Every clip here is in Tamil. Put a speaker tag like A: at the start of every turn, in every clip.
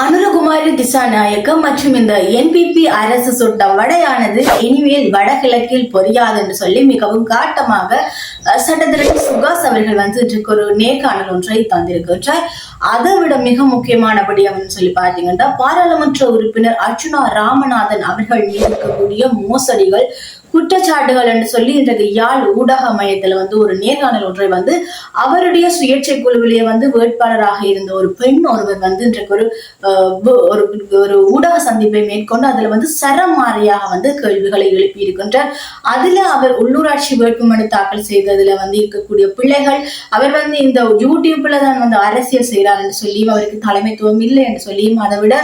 A: அனுரகுமாரி திசாநாயக்க மற்றும் இந்த என்பிபி அரசு சுட்ட வடையானது இனிமேல் வடகிழக்கில் பொரியாது என்று சொல்லி மிகவும் காட்டமாக சட்டத்திரட்டி சட்டத்திற்கு சுகாஸ் அவர்கள் வந்து இன்றைக்கு ஒரு நேர்காணல் ஒன்றை தந்திருக்கின்றார். அதை விட மிக முக்கியமானபடி அப்படின்னு சொல்லி பார்த்தீங்கன்னா பாராளுமன்ற உறுப்பினர் அர்ஜுனா ராமநாதன் அவர்கள் மீது இருக்கக்கூடிய மோசடிகள் குற்றச்சாட்டுகள் என்று சொல்லி இன்றைக்கு யாழ் ஊடக மையத்துல வந்து ஒரு நேர்காணல் ஒன்றை வந்து அவருடைய சுயேட்சை குழுவிலேயே வந்து வேட்பாளராக இருந்த ஒரு பெண் ஒருவர் வந்து இன்றைக்கு ஒரு ஒரு ஒரு ஊடக சந்திப்பை மேற்கொண்டு அதுல வந்து சரமாரியாக வந்து கேள்விகளை எழுப்பி இருக்கின்றார் அதுல அவர் உள்ளூராட்சி வேட்புமனு தாக்கல் செய்ததுல வந்து இருக்கக்கூடிய பிள்ளைகள் அவர் வந்து இந்த யூடியூப்ல தான் வந்து அரசியல் செய்கிறார் என்று சொல்லியும் அவருக்கு தலைமைத்துவம் இல்லை என்று சொல்லியும் அதை விட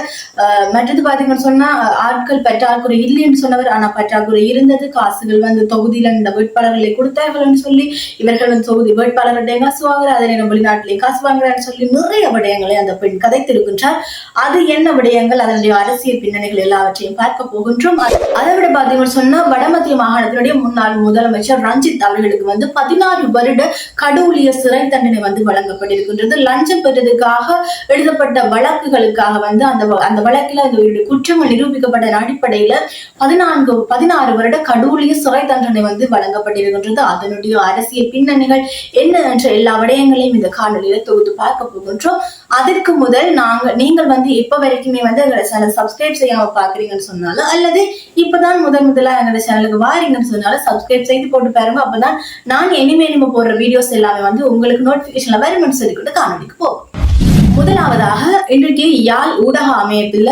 A: மற்றது பாத்தீங்கன்னு சொன்னா ஆட்கள் பற்றாக்குறை இல்லை என்று சொன்னவர் ஆனா பற்றாக்குறை இருந்தது காசுகள் வந்து தொகுதியில இந்த வேட்பாளர்களை கொடுத்தார்கள்னு சொல்லி இவர்கள் வந்து தொகுதி வேட்பாளர்கிட்ட காசு வாங்குற அதே நேரம் வெளிநாட்டிலே காசு வாங்குறான்னு சொல்லி நிறைய விடயங்களை அந்த பெண் கதைத்திருக்கின்றார். அது என்ன விடயங்கள்? அதனுடைய அரசியல் பின்னணிகள் எல்லாவற்றையும் பார்க்க போகின்றோம். அதை விட பாத்தீங்கன்னு சொன்னா வடமத்திய மாகாணத்தினுடைய முன்னாள் முதலமைச்சர் ரஞ்சித் அவர்களுக்கு வந்து பதினாறு வருட கடவுளிய சிறை தண்டனை வந்து வழங்கப்பட்டிருக்கின்றது. லஞ்சம் பெற்றதுக்காக எழுதப்பட்ட வழக்குகளுக்காக வந்து அந்த அந்த வழக்கில் அந்த இவருடைய குற்றங்கள் நிரூபிக்கப்பட்ட அடிப்படையில பதினான்கு பதினாறு வருட கடூழிய சிறை தண்டனை வந்து வழங்கப்பட்டிருக்கின்றது. அதனுடைய அரசியல் பின்னணிகள் என்ன என்ற எல்லா விடயங்களையும் இந்த காணொலியில தொகுத்து பார்க்க போகின்றோம். அதற்கு முதல் நாங்க நீங்கள் வந்து இப்ப வரைக்குமே வந்து எங்களை சேனல் சப்ஸ்கிரைப் செய்யாம பாக்குறீங்கன்னு சொன்னாலும் அல்லது இப்பதான் முதன் முதலா எங்களோட சேனலுக்கு வாரீங்கன்னு சொன்னாலும் சப்ஸ்கிரைப் செய்து போட்டு பாருங்க. அப்பதான் நான் இனிமே இனிமே போடுற வீடியோஸ் எல்லாமே வந்து உங்களுக்கு நோட்டிபிகேஷன்ல வருமென்னு சொல்லிக்கிட்டு காணொலிக்கு போகும் முதலாவதாக இன்றைக்கு யாழ் ஊடக அமையத்துல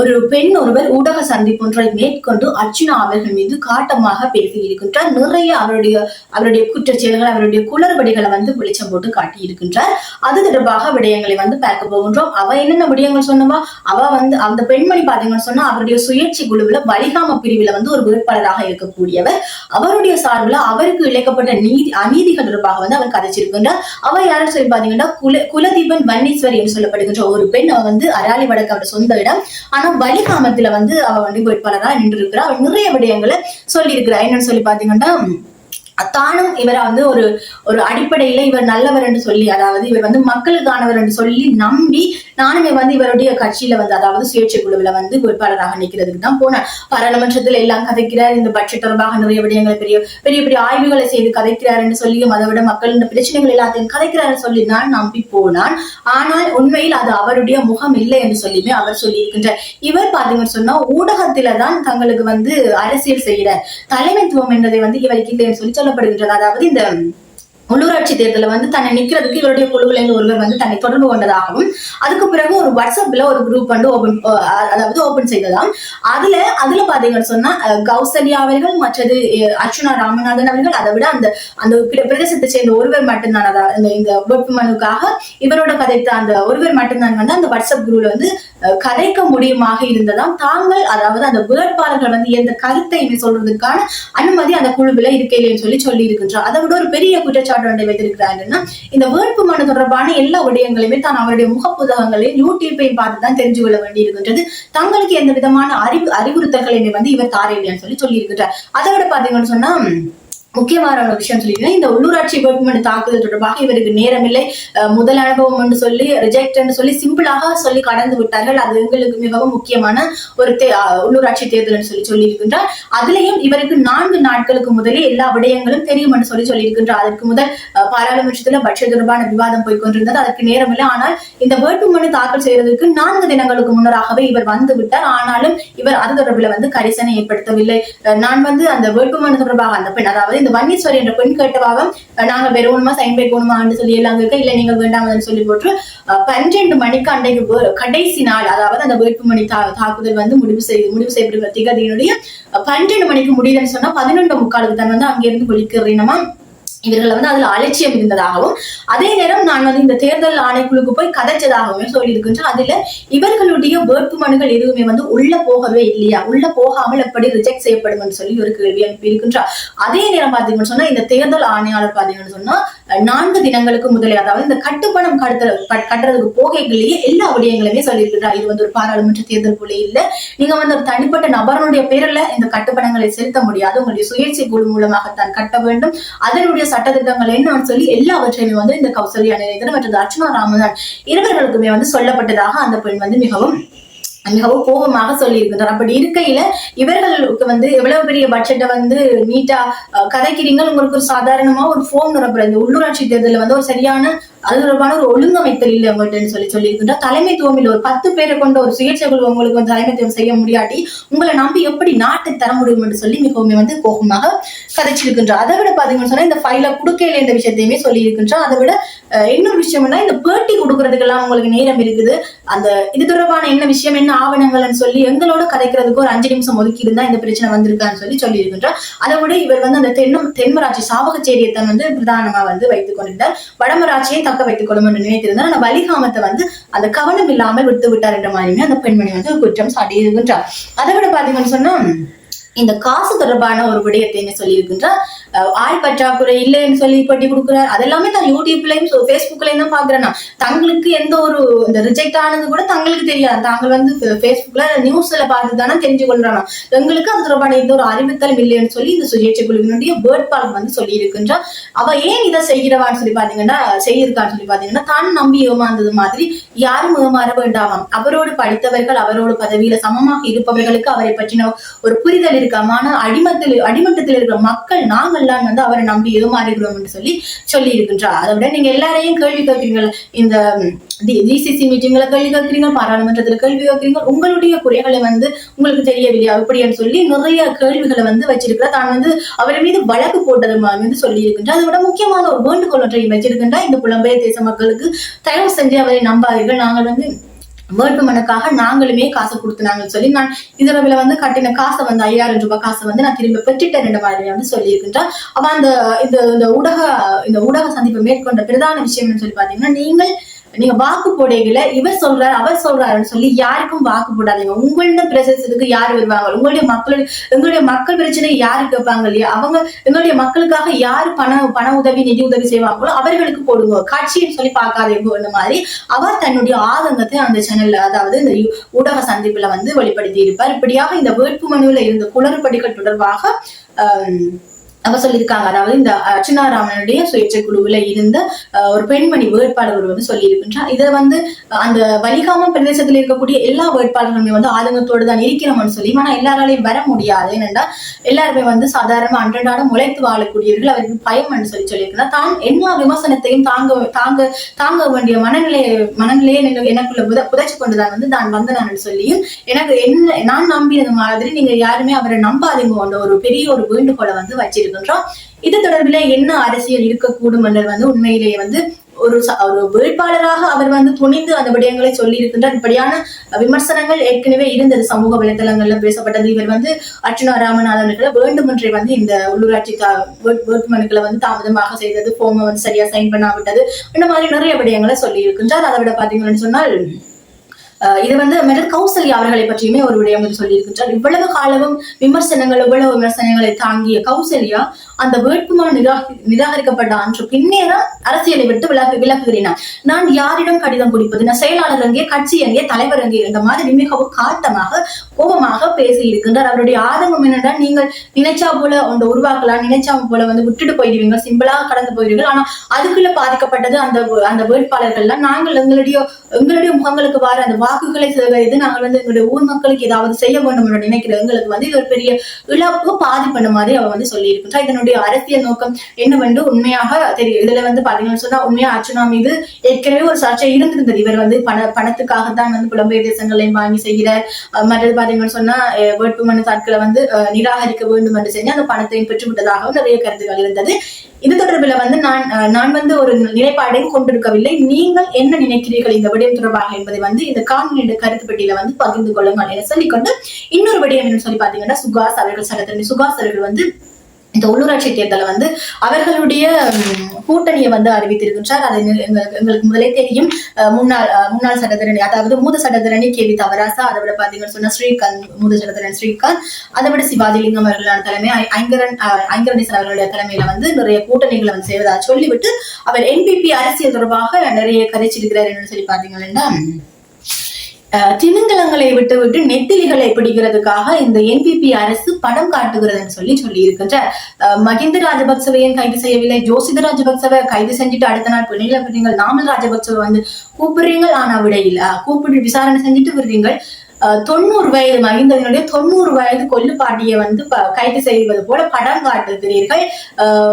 A: ஒரு பெண் ஒருவர் ஊடக சந்திப்பு ஒன்றை மேற்கொண்டு அர்ச்சுனா அவர்கள் மீது காட்டமாக பேசி இருக்கின்றார். நிறைய அவருடைய அவருடைய குற்றச்செயல்கள் அவருடைய குளறுபடிகளை வந்து வெளிச்சம் போட்டு காட்டி இருக்கின்றார். அது தொடர்பாக விடயங்களை வந்து பார்க்க போகின்றோம். அவ என்னென்ன விடயங்கள் சொன்னவா? அவ வந்து அந்த பெண்மணி பாத்தீங்கன்னு சொன்னா அவருடைய சுயேட்சை குழுவுல வலிகாம பிரிவுல வந்து ஒரு வேட்பாளராக இருக்கக்கூடியவர். அவருடைய சார்பில் அவருக்கு இழைக்கப்பட்ட நீதி அநீதிகள் தொடர்பாக வந்து அவர் கதைச்சிருக்கின்றார். அவ யாரும் சொல்லி பாத்தீங்கன்னா குல குலதீபன் வன்னீஸ்வரி என்று சொல்லப்படுகின்ற ஒரு பெண். அவ வந்து அராலி வடக்கு அவருடைய சொந்த இடம். ஆனா வலிகாமத்துல வந்து அவ வந்து வேட்பாளராக நின்று இருக்கிறா நிறைய விடயங்களை சொல்லி இருக்கிறா என்னன்னு சொல்லி பாத்தீங்கன்னா தானும் இவரை வந்து ஒரு ஒரு அடிப்படையில இவர் நல்லவர் என்று சொல்லி அதாவது இவர் வந்து மக்களுக்கானவர் என்று சொல்லி நம்பி நானுமே வந்து இவருடைய கட்சியில வந்து அதாவது சுயேட்சை குழுவில் வந்து வேட்பாளராக நிற்கிறதுக்கு தான் போனேன் பாராளுமன்றத்தில் எல்லாம் கதைக்கிறார். இந்த பட்ஜெட் தொடர்பாக நிறைய விடயங்களை பெரிய பெரிய பெரிய ஆய்வுகளை செய்து கதைக்கிறார் என்று சொல்லியும் அதை விட மக்களின் பிரச்சனைகள் எல்லாத்தையும் கதைக்கிறார் சொல்லி நான் நம்பி போனான் ஆனால் உண்மையில் அது அவருடைய முகம் இல்லை என்று சொல்லியுமே அவர் சொல்லி இருக்கின்றார் இவர் பாத்தீங்கன்னு சொன்னா ஊடகத்தில தான் தங்களுக்கு வந்து அரசியல் செய்கிறார். தலைமைத்துவம் என்பதை வந்து இவருக்கு இல்லைன்னு சொல்லி சொல்லப்படுகின்றது. அதாவது இந்த உள்ளூராட்சி தேர்தலில் வந்து தன்னை நிக்கிறதுக்கு இவருடைய குழுவிலிருந்து ஒருவர் வந்து தன்னை தொடர்பு கொண்டதாகவும் அதுக்கு பிறகு ஒரு வாட்ஸ்அப்ல ஒரு குரூப் வந்து ஓபன் அதாவது ஓபன் செய்ததாம். அதுல அதுல பாத்தீங்கன்னு சொன்னா கௌசல்யா அவர்கள் மற்றது அர்ச்சுனா ராமநாதன் அவர்கள் அதை விட அந்த அந்த பிரதேசத்தை சேர்ந்த ஒருவர் மட்டும்தான் அதாவது இந்த- வேட்புமனுக்காக இவரோட கதைத்த அந்த ஒருவர் மட்டும்தான் வந்து அந்த வாட்ஸ்அப் குரூப்ல வந்து கதைக்க முடியுமாக இருந்ததாம். தாங்கள் அதாவது அந்த வேட்பாளர்கள் வந்து எந்த கருத்தை சொல்றதுக்கான அனுமதி அந்த குழுவில் இருக்கையிலேன்னு சொல்லி சொல்லி இருக்கின்றார் அதை விட ஒரு பெரிய குற்றச்சாட்டு ஒன்றை வைத்திருக்கிறாருன்னா இந்த வேட்புமனு தொடர்பான எல்லா விடயங்களையுமே தான் அவருடைய முகப்புதகங்களையும் யூடியூப்பையும் பார்த்து தான் தெரிஞ்சு கொள்ள வேண்டி இருக்கின்றது தங்களுக்கு எந்த விதமான அறிவு அறிவுறுத்தல்களையுமே வந்து இவர் தாரையில்லைன்னு சொல்லி சொல்லியிருக்கிறார். அதை விட பாத்தீங்கன்னு சொன்னா முக்கியமான ஒரு விஷயம் சொல்லியிருக்கேன். இந்த உள்ளூராட்சி வேட்புமனு தாக்குதல் தொடர்பாக இவருக்கு நேரமில்லை. முதல் அனுபவம் என்று சொல்லி ரிஜெக்ட் என்று சொல்லி சிம்பிளாக சொல்லி கடந்து விட்டார்கள். அது எங்களுக்கு மிகவும் முக்கியமான ஒரு உள்ளூராட்சி தேர்தல் சொல்லி சொல்லியிருக்கின்றார். அதுலயும் இவருக்கு நான்கு நாட்களுக்கு முதலே எல்லா விடயங்களும் தெரியும் என்று சொல்லி சொல்லியிருக்கின்றார். அதற்கு முதல் பாராளுமன்றத்தில் பாராளுமன்றத்துல பட்ஜெட் தொடர்பான விவாதம் போய்கொண்டிருந்தது அதற்கு நேரமில்லை. ஆனால் இந்த வேட்புமனு தாக்கல் செய்வதற்கு நான்கு தினங்களுக்கு முன்னராகவே இவர் வந்து விட்டார். ஆனாலும் இவர் அது தொடர்பில் வந்து கரிசனை ஏற்படுத்தவில்லை. அஹ், நான் வந்து அந்த வேட்புமனு தொடர்பாக அந்த பெண் அதாவது இந்த வன்னீஸ்வரி என்ற பெண் கேட்டவாக நாங்க வெறுவணுமா சைன் பை போகணுமான்னு சொல்லி எல்லாம் இருக்க இல்ல நீங்க வேண்டாம் சொல்லி போட்டு பன்னெண்டு மணிக்கு அன்றைக்கு கடைசி நாள் அதாவது அந்த வேட்புமணி தா தாக்குதல் வந்து முடிவு செய்து முடிவு செய்யப்படுகிற திகதியினுடைய பன்னெண்டு மணிக்கு முடியுதுன்னு சொன்னா பதினொன்று முக்காலுக்கு தான் வந்து அங்கிருந்து ஒழிக்கிறீனமா இவர்கள் வந்து அதுல அலட்சியம் இருந்ததாகவும் அதே நேரம் நான் வந்து இந்த தேர்தல் ஆணைக்குழுக்கு போய் கதைச்சதாகவுமே சொல்லியிருக்கின்றேன் அதுல இவர்களுடைய வேட்பு மனுகள் எதுவுமே வந்து உள்ள போகவே இல்லையா? உள்ள போகாமல் எப்படி ரிஜெக்ட் செய்யப்படும் சொல்லி ஒரு கேள்வி அனுப்பி இருக்கின்றார் அதே நேரம் பாத்தீங்கன்னு சொன்னா இந்த தேர்தல் ஆணையாளர் பாத்தீங்கன்னு சொன்னா நான்கு தினங்களுக்கு முதலே அதாவது இந்த கட்டுப்பணம் கடத்த கட்டுறதுக்கு போகைகளையே எல்லா விடயங்களுமே சொல்லியிருக்கிறார். இது வந்து ஒரு பாராளுமன்ற தேர்தல் போல இல்ல. நீங்க வந்து ஒரு தனிப்பட்ட நபருடைய பேரில் இந்த கட்டுப்பணங்களை செலுத்த முடியாது. உங்களுடைய சுயேட்சை குழு மூலமாகத்தான் கட்ட வேண்டும். அதனுடைய சட்டத்திட்டங்கள் என்னன்னு சொல்லி எல்லாவற்றையுமே வந்து இந்த கௌசல்யா நிலையத்தில் மற்றும் அர்ச்சனா ராமதான் இருவர்களுக்குமே வந்து சொல்லப்பட்டதாக அந்த பெண் வந்து மிகவும் மிகவும் கோபமாக சொல்லி அப்படி இருக்கையில இவர்களுக்கு வந்து எவ்வளவு பெரிய பட்ஜெட்டை வந்து நீட்டா கதைக்கிறீங்க உங்களுக்கு ஒரு சாதாரணமா ஒரு ஃபோன் நிரப்புற இந்த உள்ளூராட்சி தேர்தலில் வந்து ஒரு சரியான அது தொடர்பான ஒரு ஒழுங்கமைத்தல் இல்லை உங்கள்கிட்ட சொல்லி சொல்லியிருக்கின்றார் தலைமைத்துவம் இல்லை ஒரு பத்து பேரை கொண்ட ஒரு சுயேட்சை குழு உங்களுக்கு வந்து தலைமைத்துவம் செய்ய முடியாட்டி உங்களை நம்பி எப்படி நாட்டை தர முடியும் என்று சொல்லி மிகவும் வந்து கோபமாக கதைச்சிருக்கின்றார் அதை விட பாத்தீங்கன்னு சொன்னா இந்த ஃபைல கொடுக்கல என்ற விஷயத்தையுமே சொல்லி இருக்கின்றோம் அதை விட இன்னொரு விஷயம்னா இந்த பேட்டி கொடுக்கறதுக்கெல்லாம் உங்களுக்கு நேரம் இருக்குது. அந்த இது தொடர்பான என்ன விஷயம் என்ன ஆவணங்கள்னு சொல்லி எங்களோட கதைக்கிறதுக்கு ஒரு அஞ்சு நிமிஷம் ஒதுக்கி இருந்தா இந்த பிரச்சனை வந்திருக்கான்னு சொல்லி சொல்லி இருக்கின்றார் அதை விட இவர் வந்து அந்த தென்னம் தென்மராட்சி சாவகச்சேரியத்தை வந்து பிரதானமா வந்து வைத்துக் கொண்டிருந்தார். வடமராட்சியை தக்க வைத்துக் கொள்ளும் என்று நினைத்திருந்தார். அந்த வலிகாமத்தை வந்து அந்த கவனம் இல்லாமல் விட்டு விட்டார் என்ற மாதிரியுமே அந்த பெண்மணி வந்து குற்றம் சாட்டியிருக்கின்றார். அதை விட பாத்தீங்கன்னு சொன்னா இந்த காசு தொடர்பான ஒரு விடயத்தையுமே சொல்லியிருக்கின்றார் ஆள் பற்றாக்குறை இல்லைன்னு சொல்லி பட்டி கொடுக்குறார். அதெல்லாமே தான் யூடியூப்லயும் ஃபேஸ்புக்லயும் தான் பாக்குறேன் தங்களுக்கு எந்த ஒரு இந்த ரிஜெக்ட் ஆனது கூட தங்களுக்கு தெரியாது. தாங்கள் வந்து ஃபேஸ்புக்ல நியூஸ்ல பார்த்து தானே தெரிஞ்சு கொள்றானா எங்களுக்கு அது தொடர்பான எந்த ஒரு அறிவித்தலும் இல்லைன்னு சொல்லி இந்த சுயேட்சை குழுவினுடைய வேட்பாளர் வந்து சொல்லி இருக்கின்றார் அவ ஏன் இதை செய்கிறவான்னு சொல்லி பாத்தீங்கன்னா செய்யிருக்கான்னு சொல்லி பாத்தீங்கன்னா தான் நம்பி ஏமாந்தது மாதிரி யாரும் ஏமாற வேண்டாமாம். அவரோடு படித்தவர்கள் அவரோடு பதவியில சமமாக இருப்பவர்களுக்கு அவரை பற்றின ஒரு புரிதல் இருக்காம ஆனா அடிமத்தில் அடிமட்டத்தில் இருக்கிற மக்கள் நாங்கள்லாம் வந்து அவரை நம்பி ஏமாறுகிறோம் என்று சொல்லி சொல்லி இருக்கின்றார் அதை விட நீங்க எல்லாரையும் கேள்வி கேட்கிறீங்க இந்த டிசிசி மீட்டிங்ல கேள்வி கேட்கிறீங்க பாராளுமன்றத்துல கேள்வி கேட்கிறீங்க உங்களுடைய குறைகளை வந்து உங்களுக்கு தெரியவில்லையா? அப்படின்னு சொல்லி நிறைய கேள்விகளை வந்து வச்சிருக்கிறார். தான் வந்து அவர் மீது வழக்கு போட்டது வந்து சொல்லி இருக்கின்றார் அதை விட முக்கியமான ஒரு வேண்டுகோள் ஒன்றை வச்சிருக்கின்றா இந்த புலம்பெயர் தேச மக்களுக்கு தயவு செஞ்சு அவரை நம்பாதீர்கள். நாங்கள் வந்து வேட்புமனுக்காக நாங்களுமே காசு கொடுத்துனாங்கன்னு சொல்லி நான் இதுல வந்து கட்டின காசை வந்து ஐயாயிரம் ரூபாய் காசை வந்து நான் திரும்ப பெற்றுட்டேன் மாதிரி வந்து சொல்லியிருக்கின்றார். அவன் அந்த இந்த இந்த ஊடக இந்த ஊடக சந்திப்பு மேற்கொண்ட பிரதான விஷயம்னு சொல்லி பாத்தீங்கன்னா நீங்கள் நீங்க வாக்கு போடையில இவர் சொல்றாரு அவர் சொல்றாருன்னு சொல்லி யாருக்கும் வாக்கு போடாதீங்க. உங்களோட பிரசத்துக்கு யார் வருவாங்க? உங்களுடைய மக்களுடைய எங்களுடைய மக்கள் பிரச்சனை யாரு கேட்பாங்க இல்லையா? அவங்க எங்களுடைய மக்களுக்காக யாரு பண பண உதவி நிதி உதவி செய்வாங்களோ அவர்களுக்கு போடுங்க. காட்சின்னு சொல்லி பார்க்காதீங்க இந்த மாதிரி. அவர் தன்னுடைய ஆதங்கத்தை அந்த சேனல்ல அதாவது இந்த ஊடக சந்திப்புல வந்து வெளிப்படுத்தி இருப்பார் இப்படியாக இந்த வேட்பு மனுவில் இருந்த குளறுபடிகள் தொடர்பாக ஆம், சொல்லியிருக்காங்க. அதாவது இந்த அர்ச்சனா ராமனுடைய சுயேட்சை குழுவுல இருந்த அஹ், ஒரு பெண்மணி வேட்பாளர் வந்து சொல்லியிருக்கின்றார். இதை வந்து அந்த வலிகாமம் பிரதேசத்தில் இருக்கக்கூடிய எல்லா வேட்பாளர்களுமே வந்து ஆதங்கத்தோடு தான் இருக்கிறோம்னு சொல்லி ஆனால் எல்லாராலையும் வர முடியாது. ஏனென்றா எல்லாருமே வந்து சாதாரண அன்றாடம் உழைத்து வாழக்கூடியவர்கள் அவருக்கு பயம்னு சொல்லி சொல்லியிருக்கிறார் தான் எல்லா விமர்சனத்தையும் தாங்க தாங்க தாங்க வேண்டிய மனநிலையை மனநிலையை எனக்கு- எனக்குள்ள புத புதைச்சு கொண்டுதான் வந்து நான் வந்தனான்னு சொல்லியும் எனக்கு என்ன நான் நம்பினது மாதிரி நீங்க யாருமே அவரை நம்பாதீங்க ஒரு பெரிய ஒரு வேண்டுகோளை வந்து வச்சிருக்கின்றோம் இது தொடர்பில் என்ன அரசியல் இருக்கக்கூடும் என்றது வந்து உண்மையிலேயே வந்து ஒரு ஒரு வேட்பாளராக அவர் வந்து துணிந்து அந்த விடயங்களை சொல்லி இருக்கின்றார் இப்படியான விமர்சனங்கள் ஏற்கனவே இருந்தது சமூக வலைதளங்கள்ல பேசப்பட்டது. இவர் வந்து அர்ச்சனா ராமநாதன்களை வேண்டுமென்றே வந்து இந்த உள்ளூராட்சி வேட்புமனுக்களை வந்து தாமதமாக செய்தது ஃபோமை வந்து சரியா சைன் பண்ணாவிட்டது. இந்த மாதிரி நிறைய விடயங்களை சொல்லி இருக்கின்றார் அதை விட பாத்தீங்கன்னு சொன்னால் இது வந்து மெடல் கௌசல்யா அவர்களை பற்றியுமே ஒரு விடயம் சொல்லியிருக்கின்றார். இவ்வளவு காலமும் விமர்சனங்கள் இவ்வளவு விமர்சனங்களை தாங்கிய கௌசல்யா அந்த வேட்புமனு நிராகரி நிராகரிக்கப்பட்ட அன்று பின்னே தான் அரசியலை விட்டு விலகு விலகுகிறேன் நான் யாரிடம் கடிதம் கொடுப்பது? நான் செயலாளர் எங்கே கட்சி எங்கே தலைவர் எங்கே இந்த மாதிரி மிகவும் காட்டமாக கோபமாக பேசி இருக்கின்றார் அவருடைய ஆதங்கம் என்னென்றால் நீங்கள் நினைச்சா போல ஒன்று உருவாக்கலாம் நினைச்சா போல வந்து விட்டுட்டு போயிடுவீங்க சிம்பிளாக கடந்து போயிடுவீர்கள். ஆனா அதுக்குள்ள பாதிக்கப்பட்டது அந்த அந்த வேட்பாளர்கள்லாம் நாங்கள் எங்களுடைய எங்களுடைய முகங்களுக்கு வார அந்த வாக்குகளை சேகரித்து நாங்கள் வந்து எங்களுடைய ஊர் மக்களுக்கு ஏதாவது செய்ய வேண்டும் என்று நினைக்கிற எங்களுக்கு வந்து இது ஒரு பெரிய இழப்பு பண்ண மாதிரி அவ வந்து சொல்லி இருக்கின்றா இதனுடைய அரசியல் நோக்கம் என்னவென்று உண்மையாக தெரியும். இதுல வந்து பாத்தீங்கன்னு சொன்னா உண்மையா அர்ச்சனா மீது ஏற்கனவே ஒரு சர்ச்சை இருந்திருந்தது. இவர் வந்து பண பணத்துக்காக தான் வந்து புலம்பெயர் தேசங்களையும் வாங்கி செய்கிறார். மற்றது பாத்தீங்கன்னு சொன்னா வேட்புமனு தாட்களை வந்து நிராகரிக்க வேண்டும் என்று செஞ்சு அந்த பணத்தையும் பெற்றுவிட்டதாகவும் நிறைய கருத்துக்கள் இருந்தது. இது தொடர்பில் வந்து நான் நான் வந்து ஒரு நிலைப்பாடையும் கொண்டிருக்கவில்லை. நீங்கள் என்ன நினைக்கிறீர்கள் இந்த விடயம் தொடர்பாக என்பதை வந்து இந்த காணொலியோட கருத்து பெட்டியில வந்து பகிர்ந்து கொள்ளுங்கள் என சொல்லிக்கொண்டு இன்னொரு விடயம் என்ன சொல்லி பாத்தீங்கன்னா சுகாஸ் அவர்கள் சட்டத்திரணி சுகாஸ் அவர்கள் வந்து இந்த உள்ளூராட்சி தேர்தலை வந்து அவர்களுடைய கூட்டணியை வந்து அறிவித்திருக்கின்றார். அது எங்களுக்கு முதலே தெரியும். முன்னாள் முன்னாள் சட்டத்தரணி அதாவது மூத சட்டத்தரணி கே வி தவராசா அதை விட பாத்தீங்கன்னு சொன்னா ஸ்ரீகாந்த் மூத சட்டத்தரணி ஸ்ரீகாந்த் அதை விட சிவாஜிலிங்கம் அவர்களான தலைமை ஐங்கரன் அஹ், அவர்களுடைய தலைமையில வந்து நிறைய கூட்டணிகளை வந்து செய்வதாக சொல்லிவிட்டு அவர் என்பிபி அரசியல் தொடர்பாக நிறைய கதைச்சிருக்கிறார் என்று சொல்லி பாத்தீங்கன்னா திமிங்கலங்களை விட்டு விட்டு நெத்திலிகளை பிடிக்கிறதுக்காக இந்த என்பிபி அரசு படம் காட்டுகிறதுன்னு சொல்லி சொல்லி இருக்கின்ற மஹிந்த மகிந்த ராஜபக்சவையும் கைது செய்யவில்லை. ஜோசித ராஜபக்சவை கைது செஞ்சுட்டு அடுத்த நாள் பிணையில விடுறீங்க நாமல் ராஜபக்சவை வந்து கூப்பிடுறீங்க ஆனா விடையில அஹ், கூப்பிட்டு விசாரணை செஞ்சுட்டு விடுறீங்க தொண்ணூறு வயது மகிந்தனுடைய தொண்ணூறு வயது கொல்லுப்பாட்டியை வந்து கைது செய்வது போல படம் காட்டுகிறீர்கள்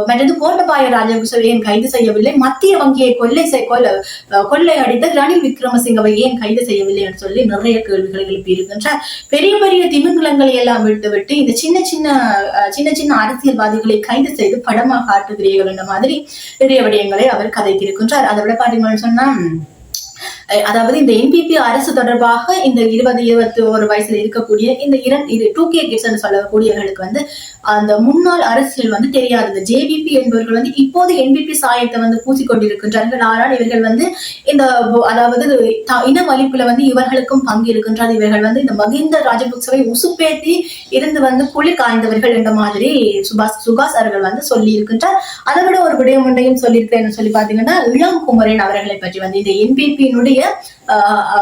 A: மற்றது கோட்டபாய ராஜபக்சவை ஏன் கைது செய்யவில்லை. மத்திய வங்கியை கொள்ளை செய் கொல்ல அஹ், கொள்ளை அடித்த ரணில் விக்ரமசிங்கவை ஏன் கைது செய்யவில்லை என்று சொல்லி நிறைய கேள்விகளை எழுப்பியிருக்கின்றார் பெரிய பெரிய திமிங்கலங்களை எல்லாம் விட்டுவிட்டு இந்த சின்ன சின்ன அஹ், சின்ன சின்ன அரசியல்வாதிகளை கைது செய்து படமாக காட்டுகிறீர்கள் என்ற மாதிரி நிறைய விடயங்களை அவர் கதைத்திருக்கின்றார். அதை விட பாத்தீங்கன்னு சொன்னா அதாவது இந்த என்பிபி அரசு தொடர்பாக இந்த இருபது இருபத்தி ஒரு வயசுல இருக்கக்கூடிய இந்த இரண்டு இது டூ கே கிட்ஸ் சொல்லக்கூடியவர்களுக்கு வந்து அந்த முன்னாள் அரசியல் வந்து தெரியாது இந்த ஜேபிபி என்பவர்கள் வந்து இப்போது என்பிபி சாயத்தை வந்து பூசிக்கொண்டிருக்கின்றார்கள். ஆனால் இவர்கள் வந்து இந்த அதாவது இன வலிப்புல வந்து இவர்களுக்கும் பங்கு இருக்கின்றது இவர்கள் வந்து இந்த மகிந்த ராஜபக்சவை உசுப்பேத்தி இருந்து வந்து புலி காய்ந்தவர்கள் என்ற மாதிரி சுபாஷ் சுகாஸ் அவர்கள் வந்து சொல்லி இருக்கின்றார் அதை விட ஒரு விடயம் ஒன்றையும் சொல்லியிருக்கிறேன் சொல்லி பாத்தீங்கன்னா இளம் குமரன் அவர்களை பற்றி வந்து இந்த என்பிபியினுடைய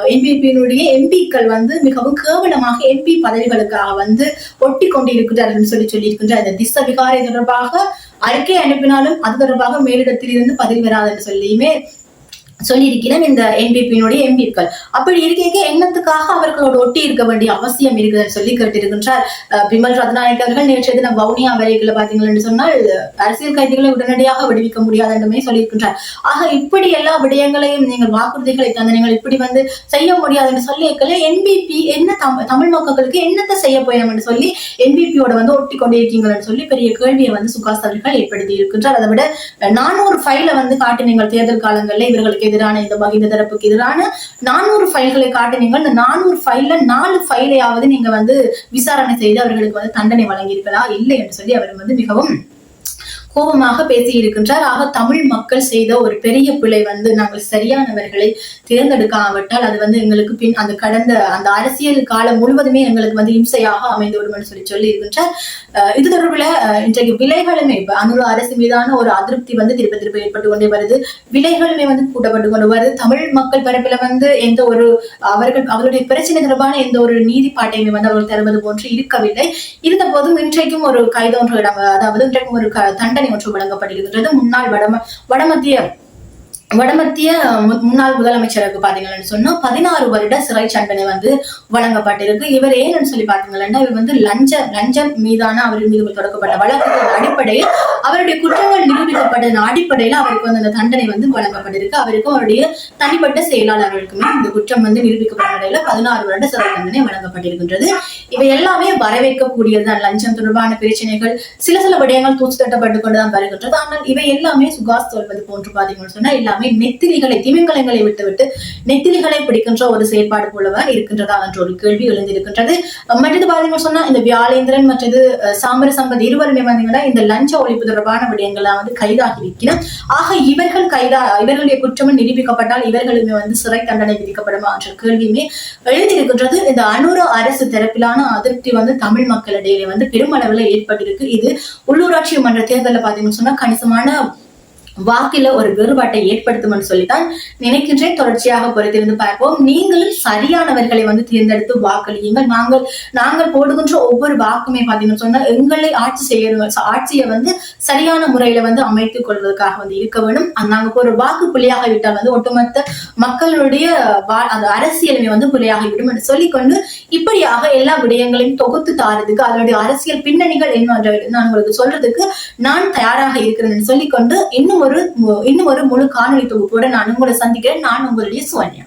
A: என்பிபியினுடைய எம்பிக்கள் வந்து மிகவும் கேவலமாக எம்பி பதவிகளுக்காக வந்து ஒட்டி கொண்டிருக்கிறார்கள் சொல்லி சொல்லியிருக்கின்றார் இந்த திச விகாரை தொடர்பாக அறிக்கை அனுப்பினாலும் அது தொடர்பாக மேலிடத்தில் இருந்து பதில் வராது என்று சொல்லியுமே சொல்லியிருக்கிறேன் இந்த என்பிபியினுடைய எம்பிக்கள். அப்படி இருக்க என்னத்துக்காக அவர்களோடு ஒட்டி இருக்க வேண்டிய அவசியம் இருக்குதுன்னு சொல்லி கேட்டிருக்கின்றார் பிமல் ரத்நாயக் அவர்கள். நேற்று தினம் வவுனியா வரைகளை பார்த்தீங்கன்னு சொன்னால் அரசியல் கைதிகளை உடனடியாக விடுவிக்க முடியாது என்றுமே சொல்லியிருக்கின்றார். ஆக இப்படி எல்லா விடயங்களையும் நீங்கள் வாக்குறுதிகளை தந்த நீங்கள் இப்படி வந்து செய்ய முடியாது என்று சொல்லியிருக்கல என்பிபி என்ன தமிழ் மக்களுக்கு என்னத்தை செய்ய போயிடும் என்று சொல்லி என்பிபியோட வந்து ஒட்டி கொண்டிருக்கீங்கன்னு சொல்லி பெரிய கேள்வியை வந்து சுகாஸ் அவர்கள் ஏற்படுத்தி இருக்கின்றார். அதை விட நானூறு ஃபைல வந்து காட்டி நீங்கள் தேர்தல் காலங்களில் இவர்களுக்கு எதிரான இந்த மகிந்த தரப்புக்கு எதிரான நானூறு ஃபைல்களை காட்டினீங்க இந்த நானூறு ஃபைல்ல நாலு ஃபைலையாவது நீங்க வந்து விசாரணை செய்து அவர்களுக்கு வந்து தண்டனை வழங்கியிருக்கலாம் இல்லை என்று சொல்லி அவர் வந்து மிகவும் கோபமாக பேசி இருக்கின்றார் ஆக தமிழ் மக்கள் செய்த ஒரு பெரிய பிழை வந்து நாங்கள் சரியானவர்களை தேர்ந்தெடுக்காவிட்டால் அது வந்து எங்களுக்கு பின் அந்த கடந்த அந்த அரசியல் காலம் முழுவதுமே எங்களுக்கு வந்து இம்சையாக அமைந்துவிடும் என்று சொல்லி சொல்லி இருக்கின்றார் இது தொடர்பில் இன்றைக்கு விலைகளுமே இப்ப அனுர அரசு மீதான ஒரு அதிருப்தி வந்து திருப்ப திருப்ப ஏற்பட்டு கொண்டே வருது. விலைகளுமே வந்து கூட்டப்பட்டு கொண்டு வருது. தமிழ் மக்கள் பரப்பில வந்து எந்த ஒரு அவர்கள் அவருடைய பிரச்சனை தொடர்பான எந்த ஒரு நீதிப்பாட்டையுமே வந்து அவர்கள் தருவது போன்று இருக்கவில்லை. இருந்த போதும் இன்றைக்கும் ஒரு கைதோன்ற இடம் அதாவது இன்றைக்கும் ஒரு தண்டனை தண்டனை ஒன்று வழங்கப்பட்டிருக்கின்றது முன்னாள் வடம வடமத்திய வடமத்திய முன்னாள் முதலமைச்சருக்கு பாத்தீங்கன்னு சொன்னா பதினாறு வருட சிறை தண்டனை வந்து வழங்கப்பட்டிருக்கு. இவர் ஏன்னு சொல்லி பாத்தீங்கன்னா இவர் வந்து லஞ்ச லஞ்சம் மீதான அவர் மீது தொடக்கப்பட்ட வழக்குகளின் அடிப்படையில் அவருடைய குற்றங்கள் நிரூபிக்கப்பட்டதன் அடிப்படையில் அவருக்கு வந்து அந்த தண்டனை வந்து வழங்கப்பட்டிருக்கு. அவருக்கும் அவருடைய தனிப்பட்ட செயலாளர்களுக்குமே இந்த குற்றம் வந்து நிரூபிக்கப்பட்ட நிலையில பதினாறு வருட சிறை தண்டனை வழங்கப்பட்டிருக்கின்றது. இவை எல்லாமே வரவேற்கக்கூடியதுதான். லஞ்சம் தொடர்பான பிரச்சனைகள் சில சில விடயங்கள் தூச்சு தட்டப்பட்டு கொண்டுதான் வருகின்றது. ஆனால் இவை எல்லாமே சுகாஸ் தோல்வது போன்று பாத்தீங்கன்னு சொன்னா எல்லாமே நெத்திலிகளை திமிங்கலங்களை விட்டுவிட்டு நெத்திலிகளை பிடிக்கின்ற ஒரு செயற்பாடு போலவா இருக்கின்றதா என்ற ஒரு கேள்வி எழுந்திருக்கின்றது. மற்றது பாத்தீங்கன்னு சொன்னா இந்த வியாழேந்திரன் மற்றது சாம்பர சம்பத் இருவருமே பாத்தீங்கன்னா இந்த லஞ்ச ஒழிப்பு தொடர்பான விடயங்கள்லாம் வந்து கைதாகி இருக்கிறோம் ஆக இவர்கள் கைதா இவர்களுடைய குற்றம் நிரூபிக்கப்பட்டால் இவர்களுமே வந்து சிறை தண்டனை விதிக்கப்படுமா என்ற கேள்வியுமே எழுதியிருக்கின்றது இந்த அனுர அரசு தரப்பிலான அதிருப்தி வந்து தமிழ் மக்களிடையே வந்து பெருமளவில் ஏற்பட்டிருக்கு. இது உள்ளூராட்சி மன்ற தேர்தலில் பார்த்தீங்கன்னு சொன்னா கணிசமான வாக்கில ஒரு வேறுபாட்டை ஏற்படுத்தும்னு சொல்லித்தான் நினைக்கின்றேன் தொடர்ச்சியாக பொறுத்திருந்து பார்ப்போம். நீங்களும் சரியானவர்களை வந்து தேர்ந்தெடுத்து வாக்களியுங்கள். நாங்கள் நாங்கள் போடுகின்ற ஒவ்வொரு வாக்குமே பாத்தீங்கன்னு சொன்னா எங்களை ஆட்சி செய்ய ஆட்சியை வந்து சரியான முறையில வந்து அமைத்துக் கொள்வதற்காக வந்து இருக்க வேண்டும் அந்த நாங்க ஒரு வாக்கு புள்ளியாக விட்டால் வந்து ஒட்டுமொத்த மக்களுடைய அந்த அரசியலுமே வந்து புள்ளியாகிவிடும் என்று சொல்லிக்கொண்டு இப்படியாக எல்லா விடயங்களையும் தொகுத்து தாரதுக்கு அதனுடைய அரசியல் பின்னணிகள் என்ன நான் உங்களுக்கு சொல்றதுக்கு நான் தயாராக இருக்கிறேன் என்று சொல்லிக்கொண்டு இன்னும் ஒரு இன்னும் ஒரு முழு காணொலி தொகுப்போட நான் உங்களை சந்திக்கிறேன். நான் உங்களுடைய சுவன்யா.